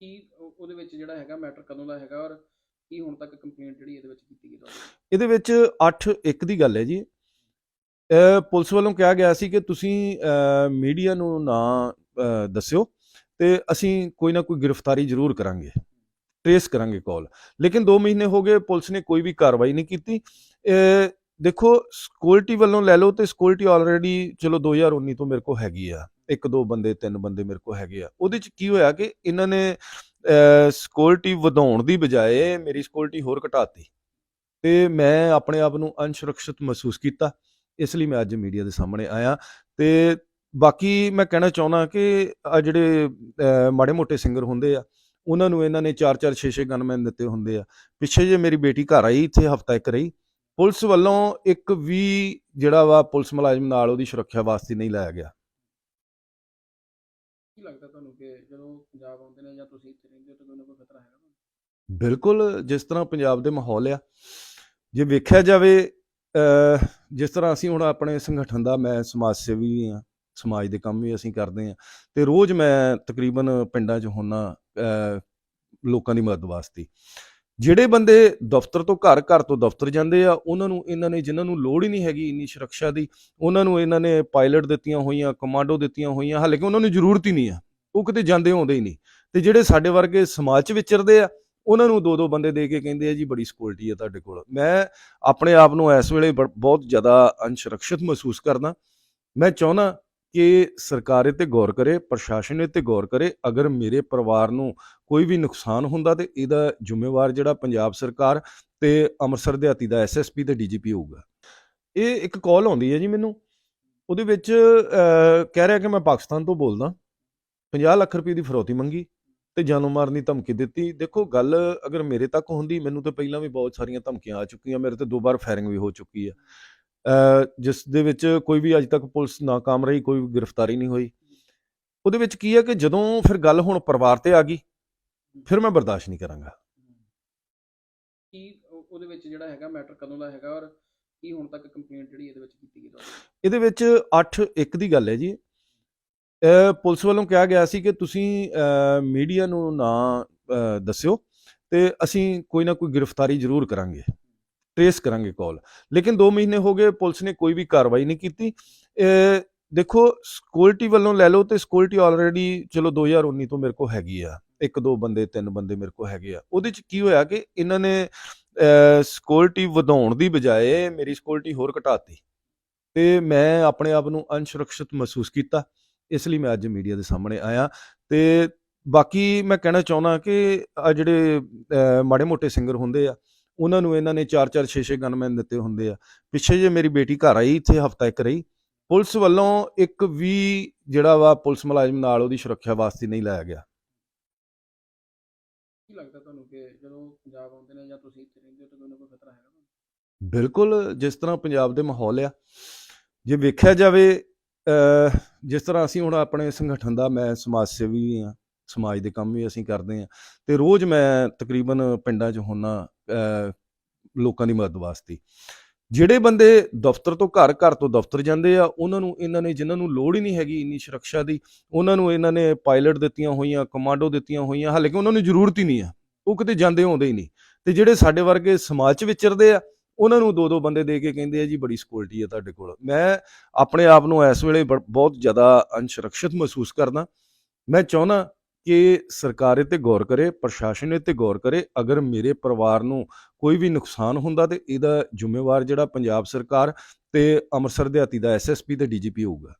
ਕੀ ਉਹਦੇ ਵਿੱਚ ਜਿਹੜਾ ਹੈਗਾ ਮੈਟਰ ਕਦੋਂ ਦਾ ਹੈਗਾ ਔਰ ਕੀ ਹੁਣ ਤੱਕ ਕੰਪਲੇਂਟ ਜਿਹੜੀ ਇਹਦੇ ਵਿੱਚ ਕੀਤੀ ਗਈ ਤੁਹਾਡੀ? ਇਹਦੇ ਵਿੱਚ 8 ਇੱਕ ਦੀ ਗੱਲ ਹੈ ਜੀ। ਪੁਲਿਸ ਵੱਲੋਂ ਕਿਹਾ ਗਿਆ ਸੀ ਕਿ ਤੁਸੀਂ ਮੀਡੀਆ ਨੂੰ ਨਾ ਦੱਸਿਓ ਤੇ ਅਸੀਂ ਕੋਈ ਨਾ ਕੋਈ ਗ੍ਰਿਫਤਾਰੀ ਜ਼ਰੂਰ ਕਰਾਂਗੇ, ਟ੍ਰੇਸ ਕਰਾਂਗੇ ਕਾਲ। ਲੇਕਿਨ 2 ਮਹੀਨੇ ਹੋ ਗਏ, ਪੁਲਿਸ ਨੇ ਕੋਈ ਵੀ ਕਾਰਵਾਈ ਨਹੀਂ ਕੀਤੀ। ਇਹ ਦੇਖੋ ਸਿਕਿਉਰਿਟੀ ਵੱਲੋਂ ਲੈ ਲਓ ਤੇ ਸਿਕਿਉਰਿਟੀ ਆਲਰੇਡੀ ਚਲੋ 2019 ਤੋਂ ਮੇਰੇ ਕੋਲ ਹੈਗੀ ਆ। ਇੱਕ ਦੋ ਬੰਦੇ, ਤਿੰਨ ਬੰਦੇ ਮੇਰੇ ਕੋਲ ਹੈਗੇ ਆ। ਉਹਦੇ ਚ ਕੀ ਹੋਇਆ ਕਿ ਇਹਨਾਂ ਨੇ ਸਿਕਿਉਰਿਟੀ ਵਧਾਉਣ ਦੀ ਬਜਾਏ ਮੇਰੀ ਸਿਕਿਉਰਿਟੀ ਹੋਰ ਘਟਾਤੀ। ਤੇ ਮੈਂ ਆਪਣੇ ਆਪ ਨੂੰ ਅਨਸੁਰੱਖਿਅਤ ਮਹਿਸੂਸ ਕੀਤਾ। ਇਸ ਲਈ ਮੈਂ ਅੱਜ ਮੀਡੀਆ ਦੇ ਸਾਹਮਣੇ ਆਇਆ। ਤੇ ਬਾਕੀ ਮੈਂ ਕਹਿਣਾ ਚਾਹੁੰਦਾ ਕਿ ਆ ਜਿਹੜੇ ਮਾੜੇ ਮੋਟੇ ਸਿੰਗਰ ਹੁੰਦੇ ਆ, ਉਹਨਾਂ ਨੂੰ ਇਹਨਾਂ ਨੇ 4-4 6-6 ਗਨਮੈਨ ਦਿੱਤੇ ਹੁੰਦੇ ਆ। ਪਿੱਛੇ ਜੇ ਮੇਰੀ ਬੇਟੀ ਘਰ ਆਈ, ਇੱਥੇ ਹਫਤਾ ਇੱਕ ਰਹੀ। ਪੁਲਿਸ ਵੱਲੋਂ ਇੱਕ ਵੀ ਜਿਹੜਾ ਵਾ ਪੁਲਿਸ ਮੁਲਾਜ਼ਮ ਨਾਲ ਉਹਦੀ ਸੁਰੱਖਿਆ ਵਾਸਤੇ ਨਹੀਂ ਲਾਇਆ ਗਿਆ। ਕੀ ਲੱਗਦਾ ਤੁਹਾਨੂੰ ਕਿ ਜਦੋਂ ਪੰਜਾਬ ਆਉਂਦੇ ਨੇ ਜਾਂ ਤੁਸੀਂ ਇੱਥੇ ਰਹਿੰਦੇ ਹੋ ਤਾਂ ਕੋਈ ਨਾ ਕੋਈ ਖਤਰਾ ਹੈਗਾ ਤੁਹਾਨੂੰ? ਬਿਲਕੁਲ ਜਿਸ ਤਰ੍ਹਾਂ ਪੰਜਾਬ ਦੇ ਮਾਹੌਲ ਆ ਜੇ ਵੇਖਿਆ ਜਾਵੇ ਅਹ, ਜਿਸ ਤਰ੍ਹਾਂ ਅਸੀਂ ਹੁਣ ਆਪਣੇ ਸੰਗਠਨ ਦਾ ਮੈਂ ਸਮਾਜ ਸੇਵੀ ਵੀ ਆ ਸਮਾਜ ਦੇ ਕੰਮ ਵੀ ਅਸੀਂ ਕਰਦੇ ਆ ਤੇ ਰੋਜ਼ ਮੈਂ ਤਕਰੀਬਨ ਪਿੰਡਾਂ 'ਚ ਹੁੰਨਾ ਅਹ, ਲੋਕਾਂ ਦੀ ਮਦਦ ਵਾਸਤੇ ਜਿਹੜੇ ਬੰਦੇ ਦਫ਼ਤਰ ਤੋਂ ਘਰ ਘਰ ਤੋਂ ਦਫ਼ਤਰ ਜਾਂਦੇ ਆ, ਉਹਨਾਂ ਨੂੰ, ਇਹਨਾਂ ਨੇ ਜਿਨ੍ਹਾਂ ਨੂੰ ਲੋੜ ਹੀ ਨਹੀਂ ਹੈਗੀ ਇੰਨੀ ਸੁਰੱਖਿਆ ਦੀ, ਉਹਨਾਂ ਨੂੰ ਇਹਨਾਂ ਨੇ ਪਾਇਲਟ ਦਿੱਤੀਆਂ ਹੋਈਆਂ, ਕਮਾਂਡੋ ਦਿੱਤੀਆਂ ਹੋਈਆਂ ਹਾਲਾਂਕਿ ਉਹਨਾਂ ਨੂੰ ਜ਼ਰੂਰਤ ਹੀ ਨਹੀਂ ਆ, ਉਹ ਕਿਤੇ ਜਾਂਦੇ ਆਉਂਦੇ ਹੀ ਨਹੀਂ। ਤੇ ਜਿਹੜੇ ਸਾਡੇ ਵਰਗੇ ਸਮਾਜ 'ਚ ਵਿਚਰਦੇ ਆ, ਉਹਨਾਂ ਨੂੰ ਦੋ ਦੋ ਬੰਦੇ ਦੇ ਕੇ ਕਹਿੰਦੇ ਆ, ਜੀ ਬੜੀ ਸਿਕਿਉਰਿਟੀ ਆ ਤੁਹਾਡੇ ਕੋਲ। ਮੈਂ ਆਪਣੇ ਆਪ ਨੂੰ ਇਸ ਵੇਲੇ ਬ- ਬਹੁਤ ਜ਼ਿਆਦਾ ਅਨਸੁਰੱਖਿਅਤ ਮਹਿਸੂਸ ਕਰਦਾ। ਮੈਂ ਚਾਹੁੰਦਾ ਕਿ ਸਰਕਾਰ ਇਹ ਤੇ ਗੌਰ ਕਰੇ ਪ੍ਰਸ਼ਾਸਨ ਇਹ ਤੇ ਗੌਰ ਕਰੇ ਅਗਰ ਮੇਰੇ ਪਰਿਵਾਰ ਨੂੰ ਕੋਈ ਵੀ ਨੁਕਸਾਨ ਹੁੰਦਾ ਤੇ ਇਹਦਾ ਜ਼ਿੰਮੇਵਾਰ ਜਿਹੜਾ ਪੰਜਾਬ ਸਰਕਾਰ ਤੇ ਅੰਮ੍ਰਿਤਸਰ ਦਿਹਾਤੀ ਦਾ ਐਸਐਸਪੀ ਤੇ ਡੀਜੀਪੀ ਹੋਊਗਾ। ਇਹ ਇੱਕ ਕਾਲ ਆਉਂਦੀ ਹੈ ਜੀ ਮੈਨੂੰ। ਉਹਦੇ ਵਿੱਚ ਅਹ, ਕਹਿ ਰਿਹਾ ਕਿ ਮੈਂ ਪਾਕਿਸਤਾਨ ਤੋਂ ਬੋਲਦਾ। 50 ਲੱਖ ਰੁਪਏ ਦੀ ਫਰੋਤੀ ਮੰਗੀ ਤੇ ਜਾਨੋਂ ਮਾਰਨ ਦੀ ਧਮਕੀ ਦਿੱਤੀ। ਦੇਖੋ ਗੱਲ ਅਗਰ ਮੇਰੇ ਤੱਕ ਹੁੰਦੀ ਮੈਨੂੰ ਤਾਂ ਪਹਿਲਾਂ ਵੀ ਬਹੁਤ ਸਾਰੀਆਂ ਧਮਕੀਆਂ ਆ ਚੁੱਕੀਆਂ। ਮੇਰੇ ਤੇ ਦੋ ਵਾਰ ਫਾਇਰਿੰਗ ਵੀ ਹੋ ਚੁੱਕੀ ਆ। ਜਿਸ ਦੇ ਵਿੱਚ ਕੋਈ ਵੀ ਅੱਜ ਤੱਕ ਪੁਲਿਸ ਨਾਕਾਮ ਰਹੀ ਕੋਈ ਗ੍ਰਿਫਤਾਰੀ ਨਹੀਂ ਹੋਈ। ਉਹਦੇ ਵਿੱਚ ਕੀ ਹੈ ਕਿ ਜਦੋਂ ਫਿਰ ਗੱਲ ਹੁਣ ਪਰਿਵਾਰ ਤੇ ਆ ਗਈ ਫਿਰ ਮੈਂ ਬਰਦਾਸ਼ਤ ਨਹੀਂ ਕਰਾਂਗਾ। ਕੀ ਉਹ- ਉਹਦੇ ਵਿੱਚ ਜਿਹੜਾ ਹੈਗਾ ਮੈਟਰ ਕਦੋਂ ਦਾ ਹੈਗਾ ਔਰ ਕੀ ਹੁਣ ਤੱਕ ਕੰਪਲੇਂਟ ਜਿਹੜੀ ਇਹਦੇ ਵਿੱਚ ਕੀਤੀ ਗਈ ਇਹਦੇ ਵਿੱਚ 8 ਇੱਕ ਦੀ ਗੱਲ ਹੈ ਜੀ। ਪੁਲਿਸ ਵੱਲੋਂ ਕਿਹਾ ਗਿਆ ਸੀ ਕਿ ਤੁਸੀਂ ਮੀਡੀਆ ਨੂੰ ਨਾ ਦੱਸਿਓ ਤੇ ਅਸੀਂ ਕੋਈ ਨਾ ਕੋਈ ਗ੍ਰਿਫਤਾਰੀ ਜ਼ਰੂਰ ਕਰਾਂਗੇ। ਟ੍ਰੇਸ ਕਰਾਂਗੇ ਕਾਲ ਲੇਕਿਨ 2 ਮਹੀਨੇ ਹੋ ਗਏ, ਪੁਲਿਸ ਨੇ ਕੋਈ ਵੀ ਕਾਰਵਾਈ ਨਹੀਂ ਕੀਤੀ। ਦੇਖੋ ਸਿਕਿਉਰਿਟੀ ਵੱਲੋਂ ਲੈ ਲਓ ਤੇ ਸਿਕਿਉਰਿਟੀ ਆਲਰੇਡੀ ਚਲੋ 2019 ਤੋਂ ਮੇਰੇ ਕੋਲ ਹੈਗੀ ਆ। ਇੱਕ, ਦੋ ਬੰਦੇ, ਤਿੰਨ ਬੰਦੇ ਮੇਰੇ ਕੋਲ ਹੈਗੇ ਆ। ਉਹਦੇ ਚ ਕੀ ਹੋਇਆ ਕਿ ਇਹਨਾਂ ਨੇ ਸਿਕਿਉਰਿਟੀ ਵਧਾਉਣ ਦੀ ਬਜਾਏ ਮੇਰੀ ਸਿਕਿਉਰਿਟੀ ਹੋਰ ਘਟਾਤੀ। ਤੇ ਮੈਂ ਆਪਣੇ ਆਪ ਨੂੰ ਅਨਸੁਰੱਖਿਅਤ ਮਹਿਸੂਸ ਕੀਤਾ। ਇਸ ਲਈ ਮੈਂ ਅੱਜ ਮੀਡੀਆ ਦੇ ਸਾਹਮਣੇ ਆਇਆ। ਤੇ ਬਾਕੀ ਮੈਂ ਕਹਿਣਾ ਚਾਹੁੰਦਾ ਕਿ ਆ ਜਿਹੜੇ ਮਾੜੇ ਮੋਟੇ ਸਿੰਗਰ ਹੁੰਦੇ ਆ ਉਹਨਾਂ ਨੂੰ ਇਹਨਾਂ ਨੇ 4-4 6-6 ਗਨਮੈਨ ਦਿੱਤੇ ਹੁੰਦੇ ਆ। ਪਿੱਛੇ ਜੇ ਮੇਰੀ ਬੇਟੀ ਘਰ ਆਈ ਇੱਥੇ ਹਫਤਾ ਇੱਕ ਰਹੀ ਪੁਲਿਸ ਵੱਲੋਂ ਇੱਕ ਵੀ ਜਿਹੜਾ ਵਾ ਪੁਲਿਸ ਮੁਲਾਜ਼ਮ ਨਾਲ ਉਹਦੀ ਸੁਰੱਖਿਆ ਵਾਸਤੇ ਨਹੀਂ ਲਾਇਆ ਗਿਆ। ਕੀ ਲੱਗਦਾ ਤੁਹਾਨੂੰ ਕਿ ਜਦੋਂ ਪੰਜਾਬ ਆਉਂਦੇ ਨੇ ਜਾਂ ਤੁਸੀਂ ਇੱਥੇ ਰਹਿੰਦੇ ਹੋ ਤਾਂ ਕੋਈ ਨਾ ਕੋਈ ਖਤਰਾ ਹੈਗਾ ਤੁਹਾਨੂੰ? ਬਿਲਕੁਲ ਜਿਸ ਤਰ੍ਹਾਂ ਪੰਜਾਬ ਦੇ ਮਾਹੌਲ ਆ। ਜੇ ਵੇਖਿਆ ਜਾਵੇ ਜਿਸ ਤਰ੍ਹਾਂ ਅਸੀਂ ਹੁਣ ਆਪਣੇ ਸੰਗਠਨ ਦਾ ਮੈਂ ਸਮਾਜ ਸੇਵੀ ਆ। ਸਮਾਜ ਦੇ ਕੰਮ ਵੀ ਅਸੀਂ ਕਰਦੇ ਆ ਤੇ ਰੋਜ਼ ਮੈਂ ਤਕਰੀਬਨ ਪਿੰਡਾਂ 'ਚ ਹੁੰਨਾ ਲੋਕਾਂ ਦੀ ਮਦਦ ਵਾਸਤੇ। ਜਿਹੜੇ ਬੰਦੇ ਦਫ਼ਤਰ ਤੋਂ ਘਰ ਘਰ ਤੋਂ ਦਫ਼ਤਰ ਜਾਂਦੇ ਆ, ਉਹਨਾਂ ਨੂੰ, ਇਹਨਾਂ ਨੇ ਜਿਨ੍ਹਾਂ ਨੂੰ ਲੋੜ ਹੀ ਨਹੀਂ ਹੈਗੀ ਇੰਨੀ ਸੁਰੱਖਿਆ ਦੀ, ਉਹਨਾਂ ਨੂੰ ਇਹਨਾਂ ਨੇ ਪਾਇਲਟ ਦਿੱਤੀਆਂ ਹੋਈਆਂ, ਕਮਾਂਡੋ ਦਿੱਤੀਆਂ ਹੋਈਆਂ ਹਾਲਾਂਕਿ ਉਹਨਾਂ ਨੂੰ ਜ਼ਰੂਰਤ ਹੀ ਨਹੀਂ ਆ। ਉਹ ਕਿਤੇ ਜਾਂਦੇ ਆਉਂਦੇ ਹੀ ਨਹੀਂ। ਤੇ ਜਿਹੜੇ ਸਾਡੇ ਵਰਗੇ ਸਮਾਜ 'ਚ ਵਿਚਰਦੇ ਆ, ਉਹਨਾਂ ਨੂੰ ਦੋ ਦੋ ਬੰਦੇ ਦੇ ਕੇ ਕਹਿੰਦੇ ਆ, ਜੀ, ਬੜੀ ਸਿਕਿਉਰਿਟੀ ਆ ਤੁਹਾਡੇ ਕੋਲ। ਮੈਂ ਆਪਣੇ ਆਪ ਨੂੰ ਇਸ ਵੇਲੇ ਬ- ਬਹੁਤ ਜ਼ਿਆਦਾ ਅਨਸੁਰੱਖਿਅਤ ਮਹਿਸੂਸ ਕਰਦਾ। ਮੈਂ ਚਾਹੁੰਦਾ ਕਿ ਸਰਕਾਰ ਇਹ ਤੇ ਗੌਰ ਕਰੇ, ਪ੍ਰਸ਼ਾਸਨ ਇਹ ਤੇ ਗੌਰ ਕਰੇ, ਅਗਰ ਮੇਰੇ ਪਰਿਵਾਰ ਨੂੰ ਕੋਈ ਵੀ ਨੁਕਸਾਨ ਹੁੰਦਾ ਤੇ ਇਹਦਾ ਜ਼ਿੰਮੇਵਾਰ ਜਿਹੜਾ ਪੰਜਾਬ ਸਰਕਾਰ ਤੇ ਅੰਮ੍ਰਿਤਸਰ ਦਿਹਾਤੀ ਦਾ ਐਸਐਸਪੀ ਤੇ ਡੀਜੀਪੀ ਹੋਊਗਾ।